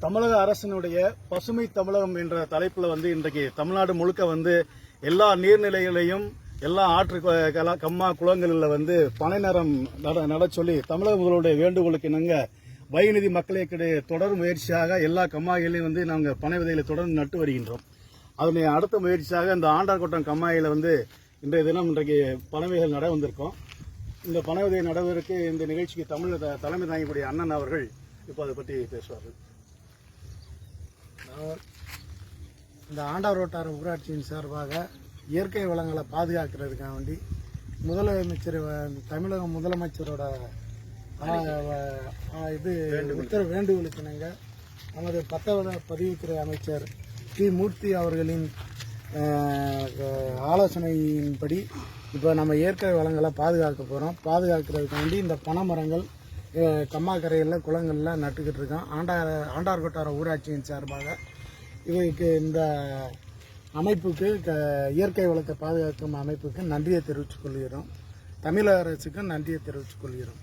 தமிழக அரசினுடைய பசுமை தமிழகம் என்ற தலைப்பில் வந்து இன்றைக்கு தமிழ்நாடு முழுக்க வந்து எல்லா நீர்நிலைகளையும் எல்லா ஆற்று க- கம்மா குளங்களில் வந்து பனை நேரம் நட நட சொல்லி தமிழக முதல்வருடைய வேண்டுகோளுக்கு இணங்க வைநிதி மக்களுக்கிடையே தொடர் முயற்சியாக எல்லா கம்மாய்களையும் வந்து நாங்கள் பனை விதைகளை தொடர்ந்து நட்டு வருகின்றோம். அதனை அடுத்த முயற்சியாக இந்த ஆண்டார்கோட்டம் கம்மாயில் வந்து இன்றைய தினம் இன்றைக்கு பனவைகள் நட வந்திருக்கோம். இந்த பனை விதை இந்த நிகழ்ச்சிக்கு தமிழ் தலைமை தாங்கக்கூடிய அண்ணன் அவர்கள் இப்போ அதை பற்றி பேசுவார்கள் இந்த ஆண்டார் வட்டார ஊராட்சியின் சார்பாக இயற்கை வளங்களை பாதுகாக்கிறதுக்காக வேண்டி முதலமைச்சர் தமிழக முதலமைச்சரோட இது உத்தர வேண்டுகோளுக்கு இணங்க நமது பத்தவத பதிவுத்துறை அமைச்சர் டி மூர்த்தி அவர்களின் ஆலோசனையின்படி இப்போ நம்ம இயற்கை வளங்களை பாதுகாக்க போகிறோம் பாதுகாக்கிறதுக்காண்டி இந்த பனைமரங்கள் அஹ், கம்மாக்கரையில் குளங்களில் நட்டுக்கிட்டு இருக்கோம். ஆண்டார் ஆண்டார் கொட்டார ஊராட்சியின் சார்பாக இதுக்கு இந்த அமைப்புக்கு க இயற்கை வளத்தை பாதுகாக்கும் அமைப்புக்கு நன்றியை தெரிவித்துக் கொள்கிறோம். தமிழக அரசுக்கு நன்றியை தெரிவித்துக் கொள்கிறோம்.